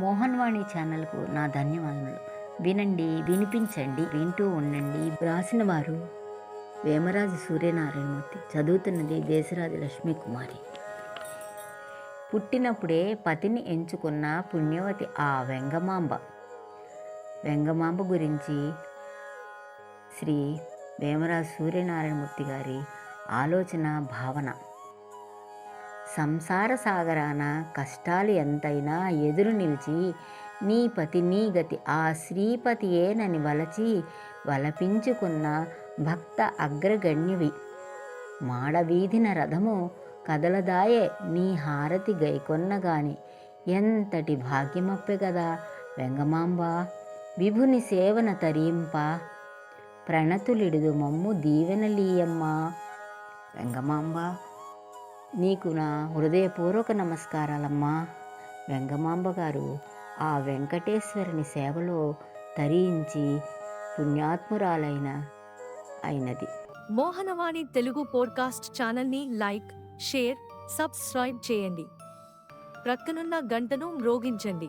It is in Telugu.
మోహన్వాణి ఛానల్కు నా ధన్యవాదములు. వినండి వినిపించండి వింటూ ఉండండి. రాసిన వారు వేమరాజు సూర్యనారాయణమూర్తి. చదువుతున్నది దేశరాజు లక్ష్మీ కుమారి పుట్టినప్పుడే పతిని ఎంచుకున్న పుణ్యవతి ఆ వెంగమాంబ. వెంగమాంబ గురించి శ్రీ వేమరాజు సూర్యనారాయణమూర్తి గారి ఆలోచన భావన. సంసార సాగరాన కష్టాలు ఎంతైనా ఎదురు నిలిచి నీ పతి నీ గతి ఆ శ్రీపతియేనని వలచి వలపించుకున్న భక్త అగ్రగణ్యువి. మాడవీధిన రథము కదలదాయే నీ హారతి గైకొన్నగాని ఎంతటి భాగ్యమప్పె గదా? వెంగమాంబ విభుని సేవన తరింప ప్రణతులిడుదు మమ్ము దీవెనలీయమ్మా. వెంగమాంబ నీకు నా హృదయపూర్వక నమస్కారాలమ్మా. వెంగమాంబ గారు ఆ వెంకటేశ్వరుని సేవలో తరించి పుణ్యాత్మురాలైన అయినది. మోహనవాణి తెలుగు పోడ్కాస్ట్ ఛానల్ని లైక్ షేర్ సబ్స్క్రైబ్ చేయండి. ప్రక్కనున్న గంటను మ్రోగించండి.